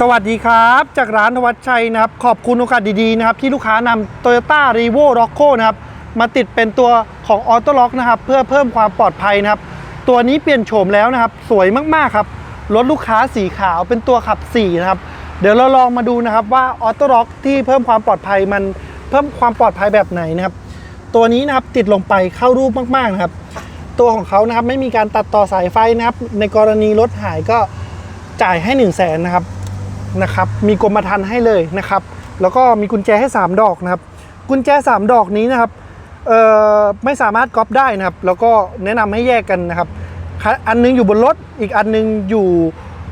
สวัสดีครับ จากร้านธวัชชัยนะครับ ขอบคุณโอกาสดีๆนะครับ ที่ลูกค้านำ Toyota r e v o r o c c o นะครับ มาติดเป็นตัวของ Auto Lock นะครับ เพื่อเพิ่มความปลอดภัยนะครับ ตัวนี้เปลี่ยนโฉมแล้วนะครับ สวยมากๆครับรถลูกค้าสีขาวเป็นตัวขับ4นะครับ เดี๋ยวเราลองมาดูนะครับว่า Auto Lock ที่เพิ่มความปลอดภัยมันเพิ่มความปลอดภัยแบบไหนนะครับ ตัวนี้นะครับติดลงไปเข้ารูปมากๆนะครับ ตัวของเขานะครับไม่มีการตัดต่อสายไฟนะครับ ในกรณีรถหายก็จ่ายให้ 1 0 0 0 0แสนนะครับ นะครับมีกรมธรรม์ให้เลยนะครับ แล้วก็มีกุญแจให้ 3 ดอกนะครับ กุญแจ 3 ดอกนี้นะครับเอ่อไม่สามารถก๊อปได้นะครับ แล้วก็แนะนำให้แยกกันนะครับคันอันนึงอยู่บนรถ อีกอันนึงอยู่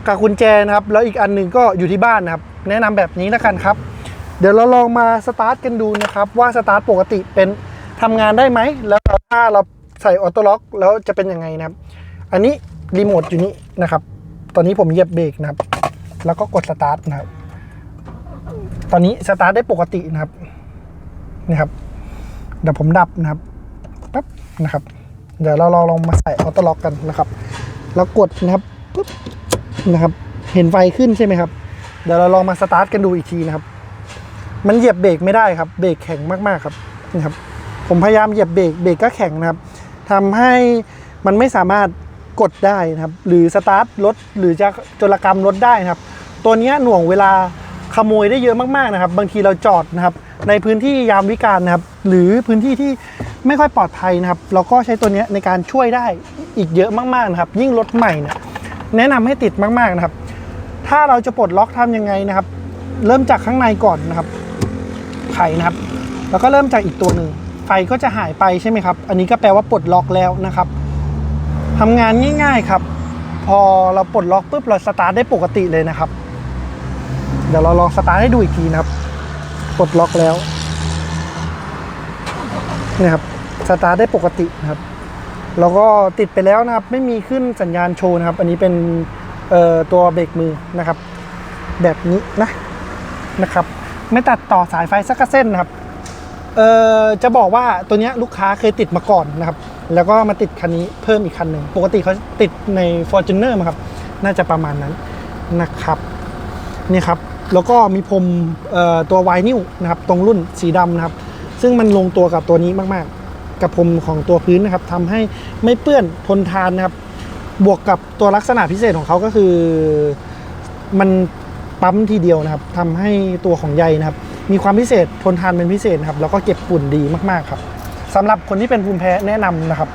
กับกุญแจนะครับ แล้วอีกอันนึงก็อยู่ที่บ้านนะครับ แนะนำแบบนี้แล้วกันครับ เดี๋ยวเราลองมาสตาร์ทกันดูนะครับ ว่าสตาร์ทปกติเป็นทำงานได้ไหม แล้วถ้าเราใส่ออโต้ล็อกแล้วจะเป็นยังไงนะครับ อันนี้รีโมทอยู่นี่นะครับ ตอนนี้ผมเหยียบเบรกนะครับ แล้วก็กดสตาร์ทนะครับ ตอนนี้สตาร์ทได้ปกตินะครับนี่ครับ เดี๋ยวผมดับนะครับปั๊บนะครับ เดี๋ยวเราลองลองมาใส่ออโต้ล็อกกันนะครับ แล้วกดนะครับปุ๊บนะครับ เห็นไฟขึ้นใช่ไหมครับ เดี๋ยวเราลองมาสตาร์ทกันดูอีกทีนะครับ มันเหยียบเบรกไม่ได้ครับ เบรกแข็งมากๆครับนี่ครับ ผมพยายามเหยียบเบรก เบรกก็แข็งนะครับทำให้มันไม่สามารถกดได้นะครับ หรือสตาร์ทรถหรือจะจรกรรมรถได้นะครับ ตัวนี้หน่วงเวลาขโมยได้เยอะมากๆนะครับ บางทีเราจอดนะครับ ในพื้นที่ยามวิการนะครับ หรือพื้นที่ที่ไม่ค่อยปลอดภัยนะครับ เราก็ใช้ตัวนี้ในการช่วยได้อีกเยอะมากๆนะครับ ยิ่งรถใหม่เนี่ยแนะนำให้ติดมากๆนะครับ ถ้าเราจะปลดล็อกทำยังไงนะครับ เริ่มจากข้างในก่อนนะครับ ไขนะครับ แล้วก็เริ่มจากอีกตัวหนึ่งไฟก็จะหายไปใช่ไหมครับ อันนี้ก็แปลว่าปลดล็อกแล้วนะครับทำงานง่าย ๆครับ พอเราปลดล็อกปุ๊บเราสตาร์ทได้ปกติเลยนะครับ ดี๋ยวเราลองสตาร์ทให้ดูอีกทีนะครับปลดล็อกแล้วนี่ครับสตาร์ทได้ปกตินะครับแล้วก็ติดไปแล้วนะครับ ไม่มีขึ้นสัญญาณโชว์นะครับ อันนี้เป็นตัวเบรกมือนะครับ แบบนี้นะนะครับ ไม่ตัดต่อสายไฟสักเส้นนะครับเอ่อจะบอกว่าตัวนี้ลูกค้าเคยติดมาก่อนนะครับ แล้วก็มาติดคันนี้เพิ่มอีกคันหนึ่ง ปกติเขาติดใน f o r t u n e r มาครับ น่าจะประมาณนั้นนะครับ นี่ครับ แล้วก็มีพรมตัวไวนิวนะครับตรงรุ่นสีดำนะครับ ซึ่งมันลงตัวกับตัวนี้มากๆ กับพรมของตัวพื้นนะครับทำให้ไม่เปื้อนทนทานนะครับ บวกกับตัวลักษณะพิเศษของเขาก็คือ มันปั๊มทีเดียวนะครับทำให้ตัวของใยนะครับ มีความพิเศษทนทานเป็นพิเศษครับแล้วก็เก็บฝุ่นดีมากๆครับสำหรับคนที่เป็นภูมิแพ้แนะนำนะครับ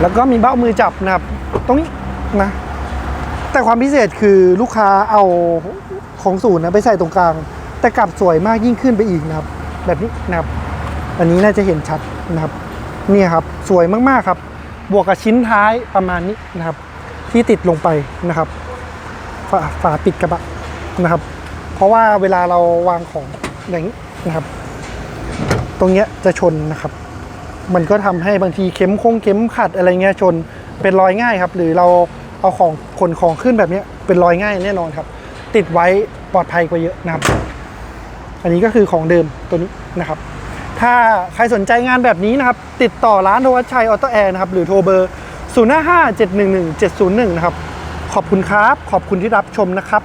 แล้วก็มีเบ้ามือจับนะครับ ตรงนี้นะ แต่ความพิเศษคือลูกค้าเอาของศูนย์นะไปใส่ตรงกลาง แต่กลับสวยมากยิ่งขึ้นไปอีกนะครับ แบบนี้นะครับ อันนี้น่าจะเห็นชัดนะครับเนี่ยครับสวยมากๆครับ บวกกับชิ้นท้ายประมาณนี้นะครับ ที่ติดลงไปนะครับฝาฝาปิดกระบะนะครับ เพราะว่าเวลาเราวางของอย่างนี้นะครับ ตรงเนี้ยจะชนนะครับ มันก็ทำให้บางทีเข็มคงเข็มขัดอะไรเงี้ยชนเป็นรอยง่ายครับ หรือเรา เอาของขนของขึ้นแบบนี้เป็นรอยง่ายแน่นอนครับ ติดไว้ปลอดภัยกว่าเยอะนะครับ อันนี้ก็คือของเดิมตัวนี้นะครับ ถ้าใครสนใจงานแบบนี้นะครับ ติดต่อร้านโทวัชชัยออโตแอร์นะครับ หรือโทรเบอร์ 0 5 5 7 1 1 7 0 1 นะครับ ขอบคุณครับ ขอบคุณที่รับชมนะครับ